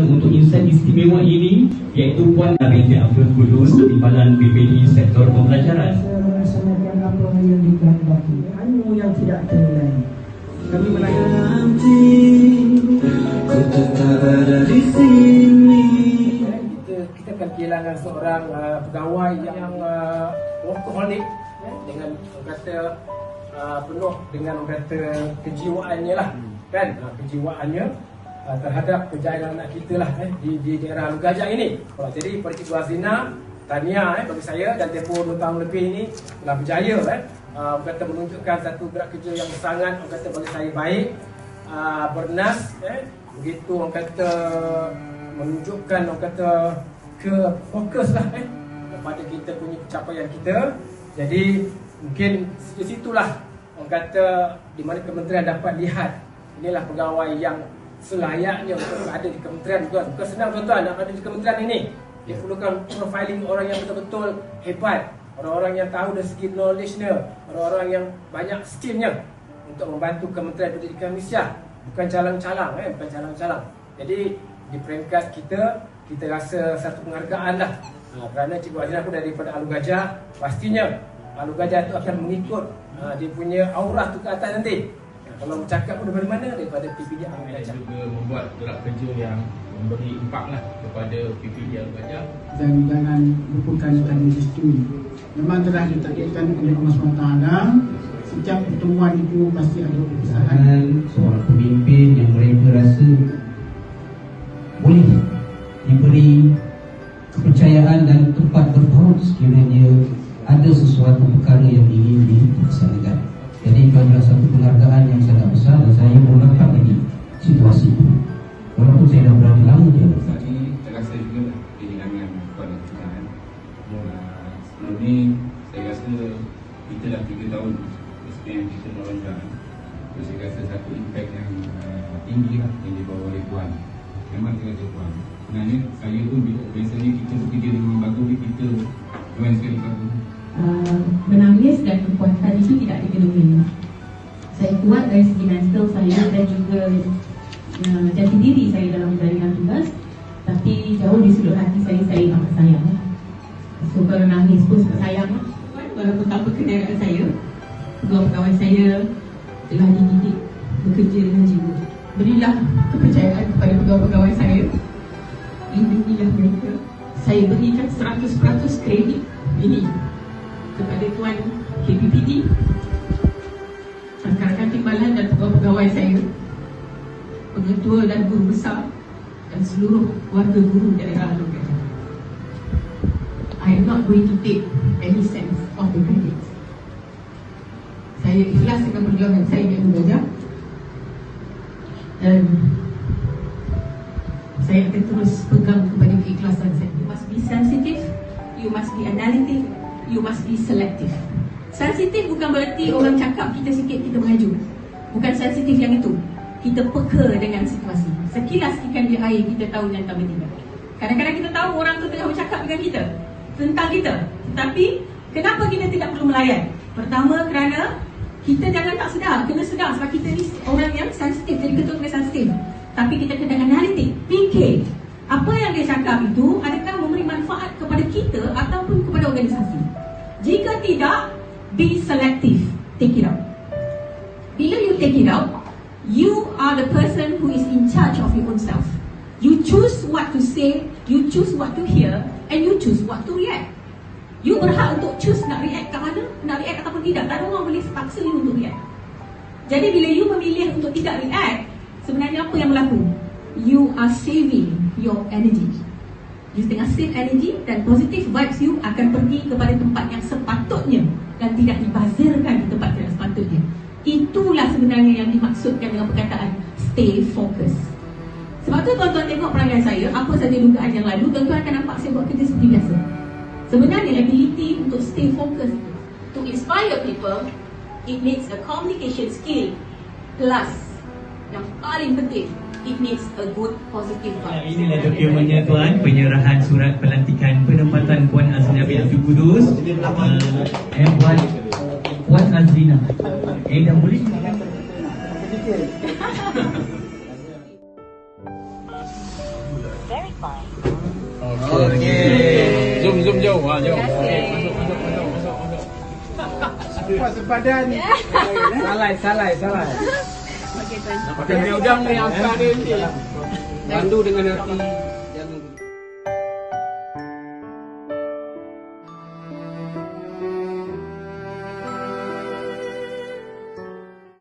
untuk insan istimewa ini iaitu Puan Binti Abdul Kudus Timbalan BPI Sektor Pembelajaran. Kita akan kehilangan seorang uh, pegawai yang uh, workaholic eh, dengan kata uh, penuh dengan kata kejiwaannya lah kan uh, kejiwaannya uh, terhadap kejayaan anak kita lah eh, di, di daerah Lugajah ini. Oh, jadi pada Cikgu tahniah eh, bagi saya dan tempoh 2 tahun lebih ini telah berjaya eh, uh, kata menunjukkan satu gerak kerja yang sangat orang kata bagi saya baik. Uh, bernas eh, begitu orang kata menunjukkan orang kata ke fokus lah eh kepada kita punya pencapaian kita. Jadi mungkin di situlah orang kata di mana kementerian dapat lihat inilah pegawai yang selayaknya untuk ada di kementerian tuan bukan senang tuan-tuan nak ada di kementerian ini. Dia perlukan profiling orang yang betul-betul hebat. Orang-orang yang tahu dari segi knowledge-nya orang-orang yang banyak skillnya untuk membantu Kementerian Pendidikan Malaysia. Bukan calang-calang eh bukan calang-calang. Jadi di peringkat kita kita rasa satu penghargaan lah. Ha, kerana Cikgu Azina pun daripada Alu Gajah pastinya Alu Gajah itu akan mengikut ha, dia punya aurah tu ke atas nanti kalau bercakap pun daripada mana daripada PPD Kami Gajah juga membuat gerak kerja yang memberi impak lah kepada PPD Al Gajah. dan jangan lupakan tadi restui. Memang telah ditakdirkan oleh Allah SWT setiap pertemuan itu pasti ada perpisahan. pasangan seorang pemimpin yang mereka rasa boleh diberi kepercayaan dan tempat berpaut sekiranya ada sesuatu kepada kita kan. Uh, sebelum ni saya rasa kita dah 3 tahun SPM kita melonjak. So, saya rasa satu impact yang uh, tinggi lah yang dibawa oleh Puan. Memang terasa Puan. Sebenarnya saya pun bila- biasanya kita bekerja dengan bagus kita join sekali bagus. uh, menangis dan kekuatan itu tidak dikendalikan. Saya kuat dari segi mental saya dan juga uh, jati diri saya dalam menjalankan tugas tapi jauh di sudut hati saya, saya Kalau nangis pun sangat sayang. Walaupun tanpa kendaraan saya Pegawai-pegawai saya telah dididik bekerja dengan jiwa. Berilah kepercayaan kepada pegawai-pegawai saya. Lindungilah mereka. Saya berikan 100% kredit ini kepada Tuan KPPD rakan-rakan timbalan dan pegawai-pegawai saya pengetua dan guru besar dan seluruh warga guru daerah going to take any sense of the credit. Saya ikhlas dengan perjuangan saya di Lugan dan saya akan terus pegang kepada keikhlasan saya. You must be sensitive, you must be analytic, you must be selective. Sensitif bukan berarti orang cakap kita sikit kita mengaju. Bukan sensitif yang itu. Kita peka dengan situasi. Sekilas ikan di air kita tahu yang tak betul. Kadang-kadang kita tahu orang tu tengah bercakap dengan kita tentang kita. Tetapi kenapa kita tidak perlu melayan? Pertama kerana kita jangan tak sedar, kena sedar sebab kita ni orang yang sensitif, jadi ketua kena sensitif. Tapi kita kena analitik, fikir. Apa yang dia cakap itu adakah memberi manfaat kepada kita ataupun kepada organisasi? Jika tidak, be selective. Take it out. Bila you take it out, you are the person who is in charge of your own self. You choose what to say, you choose what to hear, choose what to react. You berhak untuk choose nak react kat mana, nak react ataupun tidak. Tak ada orang boleh paksa you untuk react. Jadi bila you memilih untuk tidak react, sebenarnya apa yang berlaku? You are saving your energy. You tengah save energy dan positive vibes you akan pergi kepada tempat yang sepatutnya dan tidak dibazirkan di tempat yang sepatutnya. Itulah sebenarnya yang dimaksudkan dengan perkataan stay focused. Sebab tu tuan-tuan tengok perangai saya, apa saja dugaan yang lalu, tuan-tuan akan nampak saya buat kerja seperti biasa. Sebenarnya ability untuk stay focused to inspire people, it needs a communication skill plus yang paling penting, it needs a good positive Ya, vibes. inilah dokumennya tuan penyerahan surat pelantikan penempatan Puan Azrina bin Abdul Kudus. Uh, eh Puan Puan Azrina. Eh dah boleh? Okey. Zoom zoom jauh. Ha jauh. Cepat sepadan. Salai, salai, salai. Okey tuan. Makan dia udang ni angkat dia ni. Bantu dengan hati.